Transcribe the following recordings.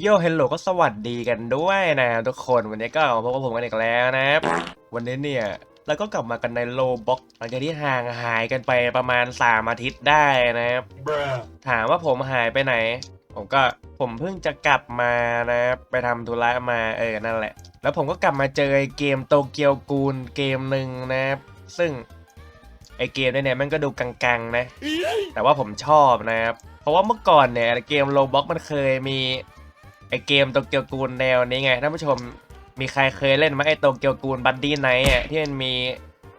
โยเฮลโลก็สวัสดีกันด้วยนะทุกคนวันนี้ก็มาพบกับผมกันอีกแล้วนะครับวันนี้เนี่ยเราก็กลับมากันในโลบ็อกหลังจากที่ห่างหายกันไปประมาณ 3 อาทิตย์ได้นะครับ Bruh. ถามว่าผมหายไปไหน ผมก็ผมเพิ่งจะกลับมานะครับไปทำธุระมาเออนั่นแหละ แล้วผมก็กลับมาเจอไอเกมโตเกียวกูลเกมหนึ่งนะครับซึ่งไอเกมเนี่ยมันก็ดูกังๆนะ แต่ว่าผมชอบนะครับเพราะว่าเมื่อก่อนเนี่ยเกมโลบ็อกมันเคยมี อเกมโตเกียวกูลแนวนี้ไงท่านผู้ชมมีใครเคยเล่นไหมไอโตเกียวกูลบัดดี้ไนท์อะที่มันมี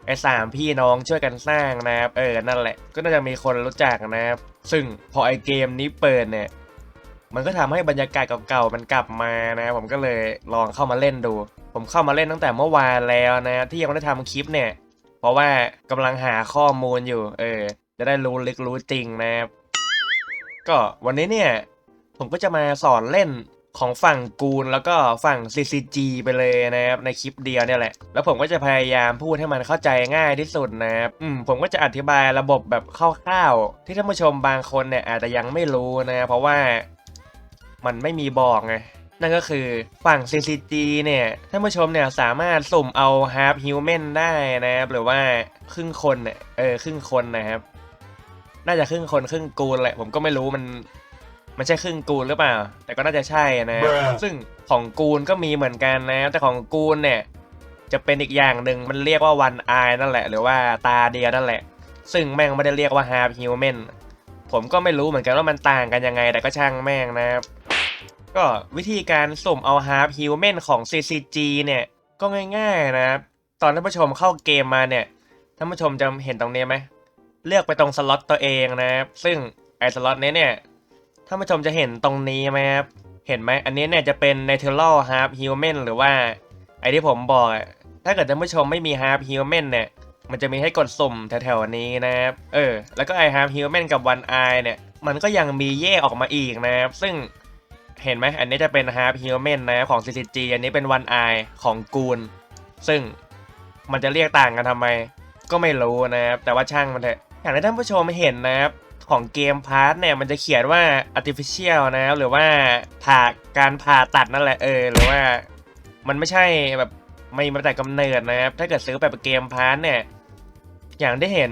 ไอสามพี่น้องช่วยกันสร้างนะครับเออนั่นแหละก็น่าจะมีคนรู้จักนะครับ ซึ่งพอไอเกมนี้เปิดเนี่ยมันก็ทำให้บรรยากาศเก่าๆมันกลับมานะผมก็เลยลองเข้ามาเล่นดู ผมเข้ามาเล่นตั้งแต่เมื่อวานแล้วนะที่ยังไม่ได้ทำคลิปเนี่ย เพราะว่ากำลังหาข้อมูลอยู่ เออ จะได้รู้ลึกรู้จริงนะครับก็วันนี้เนี่ย ผมก็จะมาสอนเล่น ของฝั่งกูนแล้วก็ฝั่ง CCG ไปเลยนะครับในคลิปเดียวเนี่ยแหละ แล้วผมก็จะพยายามพูดให้มันเข้าใจง่ายที่สุดนะครับอืมผมก็จะอธิบายระบบแบบคร่าวๆที่ท่านผู้ชมบางคนเนี่ยอาจจะยังไม่รู้นะเพราะว่ามันไม่มีบอกไงนั่นก็คือฝั่ง CCG เนี่ยท่านผู้ชมเนี่ยสามารถสุ่มเอา Half Human ได้นะครับหรือว่าครึ่งคนเนี่ยเออครึ่งคนนะครับ น่าจะครึ่งคนครึ่งกูนแหละผมก็ไม่รู้มัน มันใช่ครึ่งกูนหรือเปล่า แต่ก็น่าจะใช่นะ Bruh ซึ่งของกูนก็มีเหมือนกันนะ แต่ของกูนเนี่ย จะเป็นอีกอย่างหนึ่งมันเรียกว่าวันอายนั่นแหละ หรือว่าตาเดียวนั่นแหละ ซึ่งแม่งไม่ได้เรียกว่า half human ผมก็ไม่รู้เหมือนกันว่ามันต่างกันยังไง แต่ก็ช่างแม่งนะครับ ก็วิธีการสุ่มเอา half human ของ CCG เนี่ย ก็ง่ายๆนะครับ ตอนท่านผู้ชมเข้าเกมมาเนี่ยท่านผู้ชมจะเห็นตรงนี้ไหมเลือกไปตรงสล็อตตัวเองนะครับ ซึ่งไอ้สล็อตนี้เนี่ย ท่านผู้ชมจะเห็นตรงนี้ไหมครับ เห็นไหม อันนี้เนี่ยจะเป็น natural half human หรือว่า ไอที่ผมบอกถ้าเกิดท่านผู้ชมไม่มี half human เนี่ย มันจะมีให้กดสุ่มแถวๆนี้นะครับ เออ แล้วก็ไอ half human กับ one eye เนี่ย มันก็ยังมีแยกออกมาอีกนะครับ ซึ่งเห็นไหม อันนี้จะเป็น half human นะของ CCG อันนี้เป็น one eye ของกูน ซึ่งมันจะเรียกต่างกันทำไม ก็ไม่รู้นะครับ แต่ว่าช่างมันเถอะ อยางที่ท่านผู้ชมเห็นนะครับ ของเกมพาร์ทเนี่ยมันจะเขียนว่า artificial นะครับหรือว่าผ่าการผ่าตัดนั่นแหละเออหรือว่ามันไม่ใช่แบบไม่มาแต่กำเนิดนะครับ ถ้าเกิดซื้อแบบเกมพาร์ทเนี่ย อย่างที่เห็น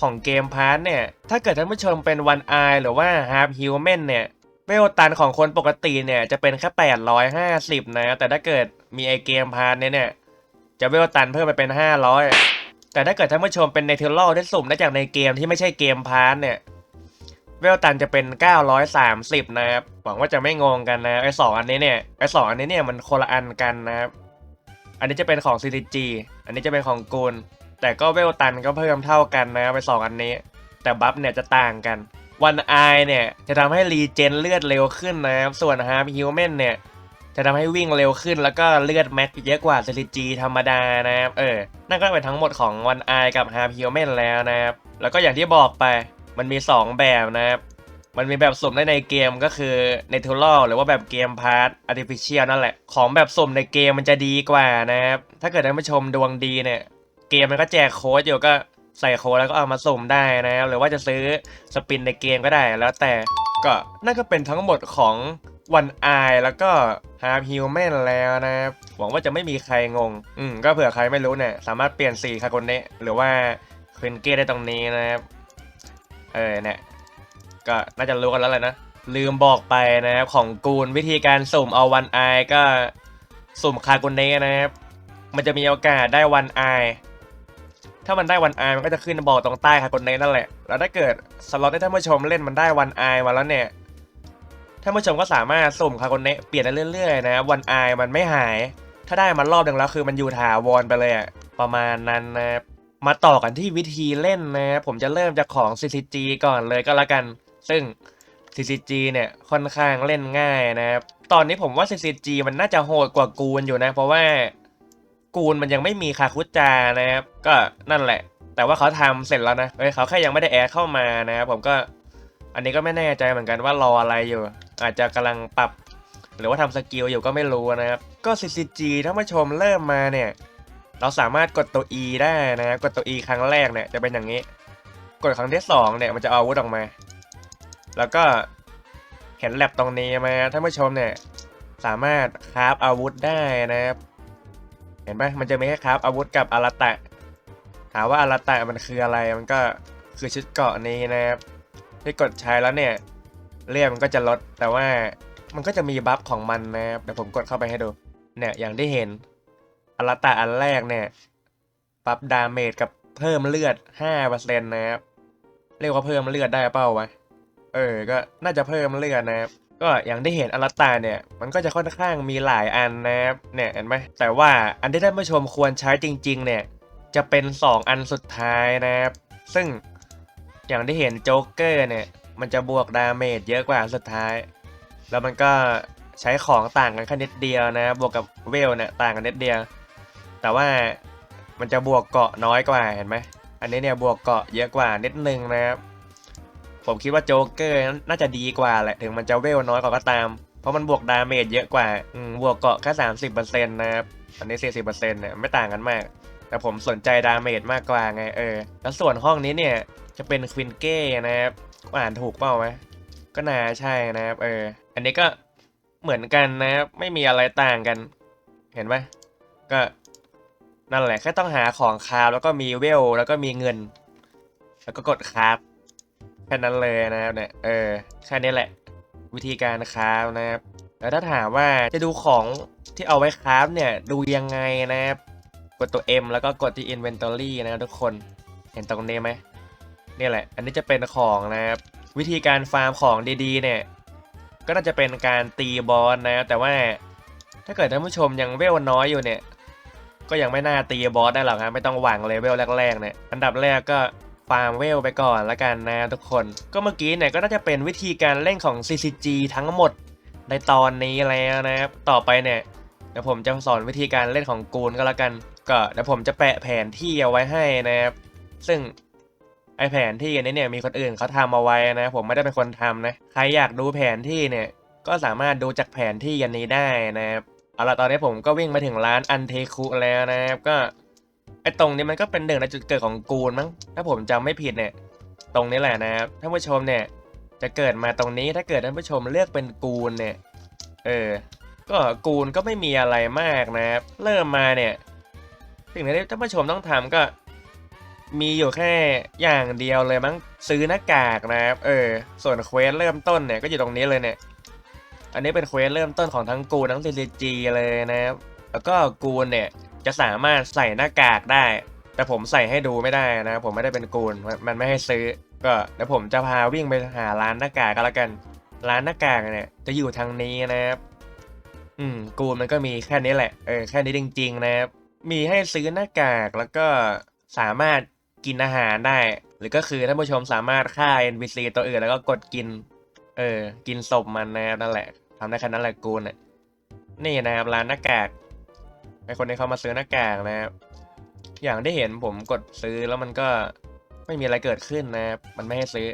ของเกมพาร์ทเนี่ย ถ้าเกิดท่านผู้ชมเป็น one eye หรือว่า half human เนี่ยเวลตันของคนปกติเนี่ยจะเป็นแค่850 นะ แต่ถ้าเกิดมีไอเกมพาร์ทเนี่ยเนี่ยจะเวลตันเพิ่มไปเป็น 500 แต่ถ้าเกิดท่านผู้ชมเป็นในเทอร์ลที่สุ่มได้จากในเกมที่ไม่ใช่เกมพาร์ทเนี่ย เวลตันจะเป็น 930 นะครับ หวังว่าจะไม่งงกันนะไอ้สองอันนี้เนี่ยไอ้สองอันนี้เนี่ยมันคนละอันกันนะครับ อันนี้จะเป็นของ CTG อันนี้จะเป็นของกูลแต่ก็เวลตันก็เพิ่มเท่ากันนะไปสองอันนี้ แต่บัฟเนี่ยจะต่างกันวันไอเนี่ยจะทำให้รีเจนเลือดเร็วขึ้นนะครับ ส่วนฮาร์ h ฮิวแมนเนี่ย จะทำให้วิ่งเร็วขึ้นแล้วก็เลือดแม็กเยอะกว่า CTG ธรรมดานะครับ เออ นั่นก็เป็นทั้งหมดของวันไอกับฮาร์ h ฮิวแมนแล้วนะครับ แล้วก็อย่างที่บอกไป มันมี 2 แบบนะครับ มันมีแบบสุ่มได้ในเกมก็คือ Natural หรือว่าแบบเกมพาร์ท Artificial นั่นแหละ ของแบบสุ่มในเกมมันจะดีกว่านะครับ ถ้าเกิดท่านผู้ชมดวงดีเนี่ย เกมมันก็แจกโค้ดอยู่ก็ใส่โค้ดแล้วก็เอามาสุ่มได้นะครับ หรือว่าจะซื้อสปินในเกมก็ได้แล้วแต่ก็นั่นก็เป็นทั้งหมดของวันไอแล้วก็ Half Human แล้วนะครับหวังว่าจะไม่มีใครงง อืมก็เผื่อใครไม่รู้เนี่ย สามารถเปลี่ยนสีคาโกเนะหรือว่าควินเก้ได้ตรงนี้นะครับ เออเนี่ยก็น่าจะรู้กันแล้วแหละนะ ลืมบอกไปนะครับของกูลวิธีการสุ่มเอาวันไอก็สุ่มคาโกเนะนะครับ มันจะมีโอกาสได้วันไอถ้ามันได้วันไอมันก็จะขึ้นบอกตรงใต้คาโกเนะนั่นแหละ แล้วถ้าเกิดสล็อตที่ท่านผู้ชมเล่นมันได้วันไอมาแล้วเนี่ยท่านผู้ชมก็สามารถสุ่มคาโกเนะเปลี่ยนได้เรื่อยๆนะวันไอมันไม่หาย ถ้าได้มันรอบหนึ่งแล้วคือมันอยู่ถาวรไปเลยอะประมาณนั้นนะครับ มาต่อกันที่วิธีเล่นนะครับผมจะเริ่มจากของ CCG ก่อนเลยก็แล้วกัน ซึ่ง CCG เนี่ยค่อนข้างเล่นง่ายนะครับ ตอนนี้ผมว่า CCG มันน่าจะโหดกว่ากูนอยู่นะ เพราะว่ากูนมันยังไม่มีคาคุจานะครับ ก็นั่นแหละ แต่ว่าเขาทำเสร็จแล้วนะเฮ้ยเขาแค่ยังไม่ได้แอดเข้ามานะครับผมก็ อันนี้ก็ไม่แน่ใจเหมือนกันว่ารออะไรอยู่ อาจจะกำลังปรับ หรือว่าทำสกิลอยู่ก็ไม่รู้นะครับ ก็ CCG ถ้ามาชมเริ่มมาเนี่ย เราสามารถกดตัว E ได้นะกดตัว E ครั้งแรกเนี่ยจะเป็นอย่างนี้ กดครั้งที่สองเนี่ยมันจะเอาอาวุธออกมา แล้วก็เห็นแลบตรงนี้มาท่านผู้ชมเนี่ยสามารถคราฟอาวุธได้นะครับ เห็นไหมมันจะมีแค่คราฟอาวุธกับอาราตะ ถามว่าอาราตะมันคืออะไรมันก็คือชุดเกาะนี้นะครับที่กดใช้แล้วเนี่ยเลือดมันก็จะลดแต่ว่ามันก็จะมีบัฟของมันนะครับเดี๋ยวผมกดเข้าไปให้ดูเนี่ยอย่างที่เห็น อาราตะอันแรกเนี่ยบัฟดาเมจกับเพิ่มเลือด5%นต์นะครับเรียกว่าเพิ่มเลือดได้เปล่าวะเออ ก็น่าจะเพิ่มเลือดนะครับก็อย่างที่เห็นอลตาเนี่ย มันก็จะค่อนข้างมีหลายอันนะครับเนี่ยเห็นไหมแต่ว่าอันที่ท่านผู้ชมควรใช้จริง ๆ เนี่ย จะเป็น 2 อันสุดท้ายนะครับ ซึ่งอย่างที่เห็นโจ๊กเกอร์เนี่ย มันจะบวกดาเมจเยอะกว่าสุดท้าย แล้วมันก็ใช้ของต่างกันแค่นิดเดียวนะ บวกกับเวลเนี่ยต่างกันนิดเดียว แต่ว่ามันจะบวกเกาะน้อยกว่าเห็นไหม อันนี้เนี่ยบวกเกาะเยอะกว่านิดนึงนะครับ ผมคิดว่าโจ๊กเกอร์น่าจะดีกว่าแหละถึงมันจะเวลน้อยกว่าก็ตาม เพราะมันบวกดาเมจเยอะกว่าอืมบวกเกาะแค่สามสิบเปอร์เซ็นต์นะครับ อันนี้สี่สิบเปอร์เซ็นต์เนี่ยไม่ต่างกันมาก แต่ผมสนใจดาเมจมากกว่าไงเออ แล้วส่วนห้องนี้เนี่ยจะเป็นควินเก้นะครับอ่านถูกเปล่าวะก็น่าใช่นะครับเออ อันนี้ก็เหมือนกันนะครับไม่มีอะไรต่างกัน เห็นไหมก็ นั่นแหละแค่ต้องหาของคราฟแล้วก็มีเวลแล้วก็มีเงิน แล้วก็กดคราฟแค่นั้นเลยนะครับเนี่ยเออแค่นี้แหละ วิธีการคราฟนะครับแล้วถ้าถามว่าจะดูของที่เอาไว้คราฟเนี่ยดูยังไงนะครับกดตัว M แล้วก็กดที่ Inventory นะครับทุกคนเห็นตรงนี้ไหมนี่แหละ อันนี้จะเป็นของนะครับวิธีการฟาร์มของดีๆ เนี่ยก็น่าจะเป็นการตีบอสนะครับแต่ว่าถ้าเกิดท่านผู้ชมยังเวลน้อยอยู่เนี่ย ก็ยังไม่น่าตีบอสได้หรอกครับไม่ต้องหวังเลเวลแรกๆเนี่ยอันดับแรกก็ฟาร์มเวลไปก่อนละกันนะทุกคน ก็เมื่อกี้เนี่ยก็น่าจะเป็นวิธีการเล่นของ CCG ทั้งหมดในตอนนี้แล้วนะครับต่อไปเนี่ยเดี๋ยวผมจะสอนวิธีการเล่นของกูนก็แล้วกัน ก็เดี๋ยวผมจะแปะแผนที่เอาไว้ให้นะครับซึ่งไอแผนที่อันนี้เนี่ยมีคนอื่นเขาทำเอาไว้นะ ผมไม่ได้เป็นคนทำนะ ใครอยากดูแผนที่เนี่ยก็สามารถดูจากแผนที่อันนี้ได้นะครับ เอาละตอนนี้ผมก็วิ่งมาถึงร้านอันเทคุแล้วนะครับก็ไอตรงนี้มันก็เป็นหนึ่งในจุดเกิดของกูนมั้งถ้าผมจำไม่ผิดเนี่ย ตรงนี้แหละนะครับท่านผู้ชมเนี่ย จะเกิดมาตรงนี้ถ้าเกิดท่านผู้ชมเลือกเป็นกูนเนี่ย เออ ก็กูนก็ไม่มีอะไรมากนะครับเริ่มมาเนี่ยสิ่งที่ท่านผู้ชมต้องทำก็ มีอยู่แค่อย่างเดียวเลยมั้งซื้อหน้ากากนะครับเออ ส่วนเควสเริ่มต้นเนี่ยก็อยู่ตรงนี้เลยเนี่ย อันนี้เป็นเควสเริ่มต้นของทั้งกูทั้ง CCG เลยนะครับ แล้วก็กูนเนี่ยจะสามารถใส่หน้ากากได้ แต่ผมใส่ให้ดูไม่ได้นะผมไม่ได้เป็นกูนมันมันไม่ให้ซื้อ ก็เดี๋ยวผมจะพาวิ่งไปหาร้านหน้ากากก็แล้วกัน ร้านหน้ากากเนี่ยจะอยู่ทางนี้นะครับ อืม กูนมันก็มีแค่นี้แหละ เออแค่นี้จริง ๆ นะครับ มีให้ซื้อหน้ากากแล้วก็สามารถกินอาหารได้ หรือก็คือท่านผู้ชมสามารถฆ่า NPC ตัวอื่นแล้วก็กดกิน เออ กินศพมันนะครับนั่นแหละทำได้แค่นั้นแหละกูเนี่ยนี่นะครับร้านหน้ากากไอคนที่เขามาซื้อหน้ากากนะครับอย่างที่เห็นผมกดซื้อแล้วมันก็ไม่มีอะไรเกิดขึ้นนะครับมันไม่ให้ซื้อ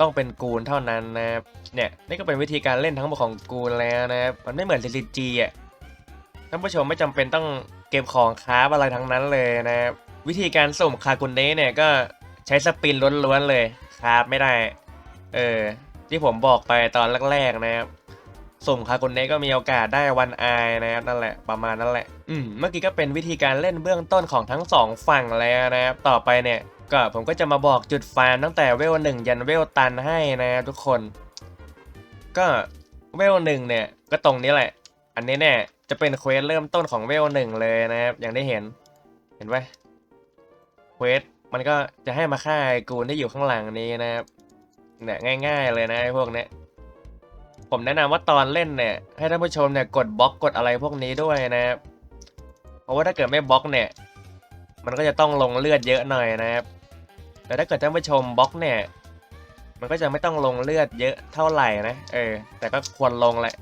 ต้องเป็นกูนเท่านั้นนะครับเนี่ยนี่ก็เป็นวิธีการเล่นทั้งหมดของกูนแล้วนะครับมันไม่เหมือน CCG อะท่านผู้ชมไม่จำเป็นต้องเก็บของคราอะไรทั้งนั้นเลยนะครับวิธีการสุ่มคากุนเน่เนี่ยก็ใช้สปินล้วนๆเลยคราฟไม่ได้ เออ ที่ผมบอกไปตอนแรกๆนะครับสุ่มคากุนเน่ก็มีโอกาสได้วันอายนะครับนั่นแหละประมาณนั้นแหละ อืมเมื่อกี้ก็เป็นวิธีการเล่นเบื้องต้นของทั้งสองฝั่งแล้วนะครับต่อไปเนี่ย ก็ผมก็จะมาบอกจุดฟาร์มตั้งแต่เวลหนึ่งยันเวลตันให้นะครับทุกคน ก็เวลหนึ่งเนี่ยก็ตรงนี้แหละ อันนี้เนี่ยจะเป็นเควสเริ่มต้นของเวลหนึ่งเลยนะครับอย่างได้เห็น เห็นไหมเควสมันก็จะให้มาฆ่าไอ้กูนที่อยู่ข้างหลังนี้นะครับ เนี่ยง่าย ๆ เลยนะไอ้พวกเนี้ยผมแนะนำว่าตอนเล่นเนี่ย ให้ท่านผู้ชมเนี่ยกดบล็อกกดอะไรพวกนี้ด้วยนะครับ เพราะว่าถ้าเกิดไม่บล็อกเนี่ย มันก็จะต้องลงเลือดเยอะหน่อยนะครับ แต่ถ้าเกิดท่านผู้ชมบล็อกเนี่ย มันก็จะไม่ต้องลงเลือดเยอะเท่าไหร่นะ เออ แต่ก็ควรลงแหละ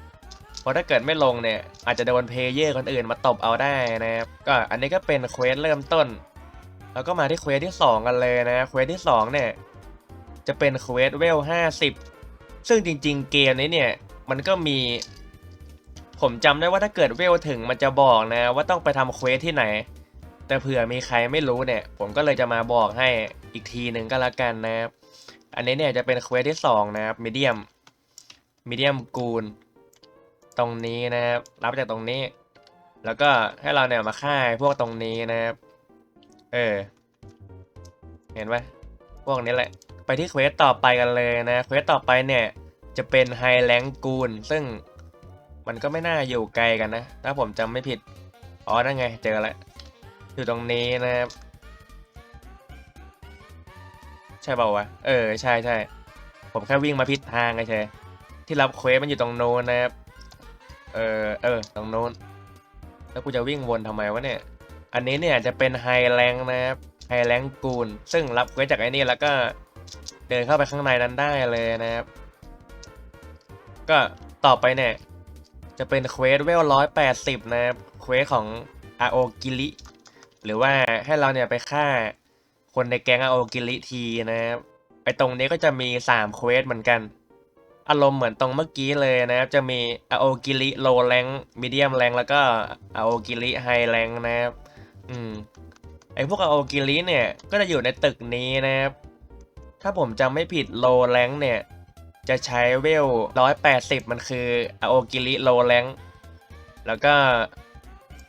เพราะถ้าเกิดไม่ลงเนี่ย อาจจะโดนเพลเยอร์คนอื่นมาตบเอาได้นะครับ ก็อันนี้ก็เป็นเควสเริ่มต้น แล้วก็มาที่เควสที่ 2 กันเลยนะ เควสที่2เนี่ย จะเป็นเควสเวล50 ซึ่งจริงๆเกมนี้เนี่ย มันก็มี ผมจำได้ว่าถ้าเกิดเวลถึงมันจะบอกนะว่าต้องไปทำเควสที่ไหน แต่เผื่อมีใครไม่รู้เนี่ย ผมก็เลยจะมาบอกให้อีกทีหนึ่งก็แล้วกันนะครับ อันนี้เนี่ยจะเป็นเควสที่ 2 นะครับมีเดียมมีเดียมกูลตรงนี้นะครับรับจากตรงนี้ แล้วก็ให้เราเนี่ยมาฆ่าไอ้พวกตรงนี้นะครับ เออ เห็นไหม วกนี้แหละ ไปที่เควสต่อไปกันเลยนะเควสต่อไปเนี่ยจะเป็นไฮแลงกูลซึ่งมันก็ไม่น่าอยู่ไกลกันนะ ถ้าผมจำไม่ผิด อ๋อนั่นไงเจอแล้ว อยู่ตรงนี้นะครับ ใช่เปล่าวะ เออ ใช่ใช่ ผมแค่วิ่งมาผิดทางไงเฉยที่รับเควสมันอยู่ตรงโน้นนะครับ เออ เออ ตรงโน้น แล้วกูจะวิ่งวนทำไมวะเนี่ย อันนี้เนี่ยจะเป็นไฮแลงนะครับ ไฮแลงกูล ซึ่งรับเควสจากไอ้นี่แล้วก็เดินเข้าไปข้างในนั้นได้เลยนะครับ ก็ต่อไปเนี่ย จะเป็นเควสเวลร้อยแปดสิบนะครับเควสของอาโอกิริหรือว่าให้เราเนี่ยไปฆ่าคนในแก๊งอาโอกิริทีนะครับไอตรงนี้ก็จะมีสามเควสเหมือนกันอารมณ์เหมือนตรงเมื่อกี้เลยนะครับ จะมีอาโอกิริโลแรงมีเดียมแรงแล้วก็อาโอกิริไฮแรงนะครับ อืม ไอพวกอาโอกิริเนี่ยก็จะอยู่ในตึกนี้นะครับ ถ้าผมจำไม่ผิดโลแรงเนี่ย จะใช้เวลร้อยแปดสิบมันคืออาโอกิริโลแรงแล้วก็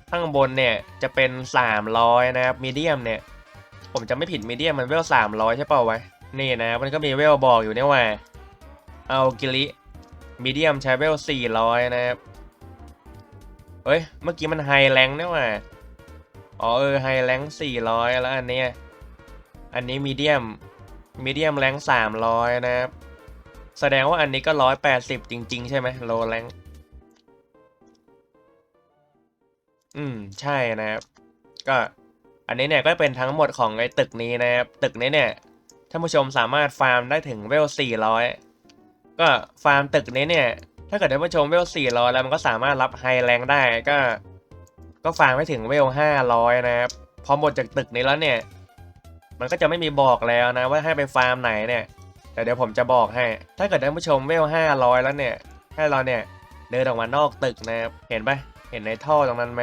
ข้างบนเนี่ยจะเป็นสามร้อยนะครับมีเดียมเนี่ย ผมจำไม่ผิดมีเดียมมันเวลสามร้อยใช่เปล่าวะนี่นะมันก็มีเวลบอกอยู่เนี่ยว่าอาโอกิริมีเดียมใช้เวลสี่ร้อยนะครับเอ้ย เมื่อกี้มันไฮแรงเนี่ยว่า อ๋อเออไฮแรงสี่ร้อยแล้วอันเนี้ย อันนี้มีเดียมมีเดียมแรงสามร้อยนะครับ แสดงว่าอันนี้ก็ร้อยแปดสิบจริง ๆ ใช่ไหมโลแรงอืมใช่นะครับ ก็อันนี้เนี่ยก็เป็นทั้งหมดของไอ้ตึกนี้นะครับ ตึกนี้เนี่ยท่านผู้ชมสามารถฟาร์มได้ถึงเวลสี่ร้อยก็ฟาร์มตึกนี้เนี่ย ถ้าเกิดท่านผู้ชมเวลสี่ร้อยแล้วมันก็สามารถรับไฮแรงได้ก็ ก็ฟาร์มไปถึงเวลห้าร้อยนะครับพอหมดจากตึกนี้แล้วเนี่ย มันก็จะไม่มีบอกแล้วนะว่าให้ไปฟาร์มไหนเนี่ยแต่เดี๋ยวผมจะบอกให้ ถ้าเกิดท่านผู้ชมเวลห้าร้อยแล้วเนี่ย ให้เราเนี่ยเดินออกมานอกตึกนะครับเห็นปะเห็นในท่อตรงนั้นไหม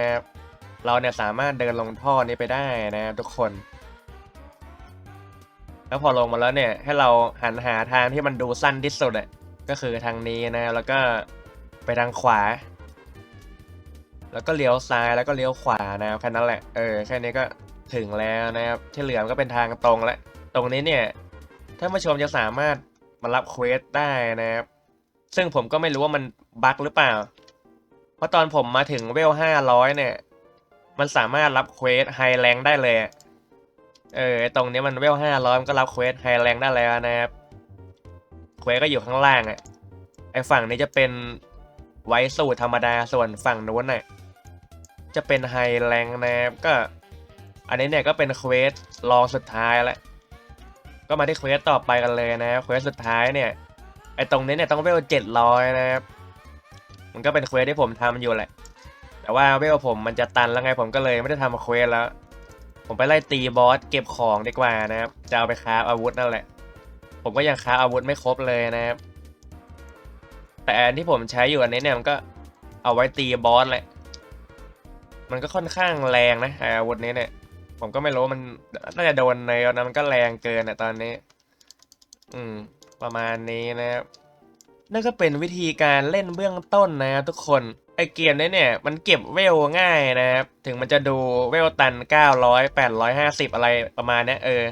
เราเนี่ยสามารถเดินลงท่อนี้ไปได้นะครับทุกคน แล้วพอลงมาแล้วเนี่ยให้เราหันหาทางที่มันดูสั้นที่สุดอะก็คือทางนี้นะแล้วก็ไปทางขวา แล้วก็เลี้ยวซ้ายแล้วก็เลี้ยวขวานะครับแค่นั้นแหละเออแค่นี้ก็ถึงแล้วนะครับที่เหลือก็เป็นทางตรงแล้วตรงนี้เนี่ยท่านผู้ชมจะสามารถมารับเควสได้นะครับ ซึ่งผมก็ไม่รู้ว่ามันบั๊กหรือเปล่า เพราะตอนผมมาถึงเวลห้าร้อยเนี่ย มันสามารถรับเควสไฮแรงได้เลย เออตรงนี้มันเวลห้าร้อยมันก็รับเควสไฮแรงได้แล้วนะครับ เควสก็อยู่ข้างล่างอะไอ้ฝั่งนี้จะเป็นไว้สูตรธรรมดาส่วนฝั่งนู้นน่ะ จะเป็นไฮแรงนะครับก็ อันนี้เนี่ยก็เป็นเควสรองสุดท้ายแล้วก็มาที่เควสต่อไปกันเลยนะเควสสุดท้ายเนี่ยไอตรงนี้เนี่ยต้องเวลเจ็ดร้อยนะครับมันก็เป็นเควสที่ผมทำอยู่แหละ แต่ว่าเวลผมมันจะตันแล้วไงผมก็เลยไม่ได้ทำเควสแล้ว ผมไปไล่ตีบอสเก็บของดีกว่านะครับจะเอาไปคราอาวุธนั่นแหละ ผมก็ยังคราอาวุธไม่ครบเลยนะครับแต่อันที่ผมใช้อยู่อันนี้เนี่ยมันก็เอาไว้ตีบอสแหละ มันก็ค่อนข้างแรงนะไออาวุธนี้เนี่ยผมก็ไม่รู้ว่ามันน่าจะโดนในนะมันก็แรงเกินอะตอนนี้ อืม ประมาณนี้นะครับนั่นก็เป็นวิธีการเล่นเบื้องต้นนะครับทุกคนไอเกมนี้เนี่ยมันเก็บเวลง่ายนะครับ ถึงมันจะดูเวลตัน 900 850 อะไรประมาณนี้เออ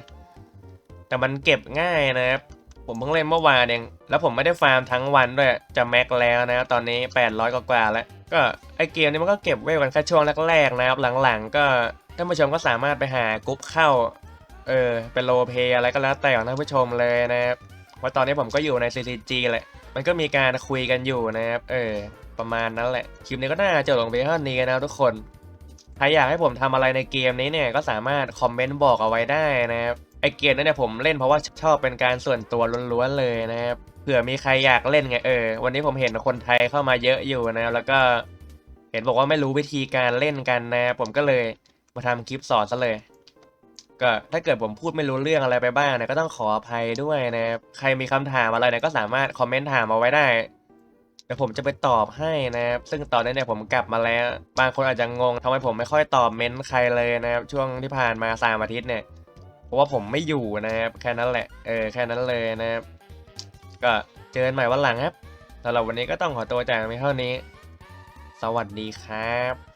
แต่มันเก็บง่ายนะครับ ผมเพิ่งเล่นเมื่อวานเอง แล้วผมไม่ได้ฟาร์มทั้งวันด้วย จะแม็กแล้วนะครับตอนนี้ 800 กว่าแล้ว ก็ไอเกมนี้มันก็เก็บเวลกันแค่ช่วงแรกๆนะครับหลังๆ ก็ท่านผู้ชมก็สามารถไปหากรุ๊ปเข้าเออเป็นโลเพอะไรก็แล้วแต่ของท่านผู้ชมเลยนะครับเพราตอนนี้ผมก็อยู่ใน CCG แหละ มันก็มีการคุยกันอยู่นะครับ เออ ประมาณนั้นแหละ คลิปนี้ก็น่าจะจบลงไปเท่านี้นะทุกคน ใครอยากให้ผมทำอะไรในเกมนี้เนี่ยก็สามารถคอมเมนต์บอกเอาไว้ได้นะครับ ไอเกมนี้เนี่ยผมเล่นเพราะว่าชอบเป็นการส่วนตัวล้วนๆเลยนะครับ ผื่อมีใครอยากเล่นไงเออ วันนี้ผมเห็นคนไทยเข้ามาเยอะอยู่นะ แล้วก็เห็นบอกว่าไม่รู้วิธีการเล่นกันนะ ผมก็เลยมาทำคลิปสอนซะเลย ก็ถ้าเกิดผมพูดไม่รู้เรื่องอะไรไปบ้างนี่ยก็ต้องขออภัยด้วยนะ ใครมีคำถามอะไรเนี่ยก็สามารถคอมเมนต์ถามเอาไว้ได้เดี๋ยวผมจะไปตอบให้นะครับ ซึ่งตอนนี้เนี่ยผมกลับมาแล้ว บางคนอาจจะงงทำไมผมไม่ค่อยตอบเม้นต์ใครเลยนะครับ ช่วงที่ผ่านมาสามอาทิตย์เนี่ย เพราะว่าผมไม่อยู่นะครับ แค่นั้นแหละ เออ แค่นั้นเลยนะครับ ก็เจอกันใหม่วันหลังครับสำหรับวันนี้ก็ต้องขอตัวจากไปเท่านี้ สวัสดีครับ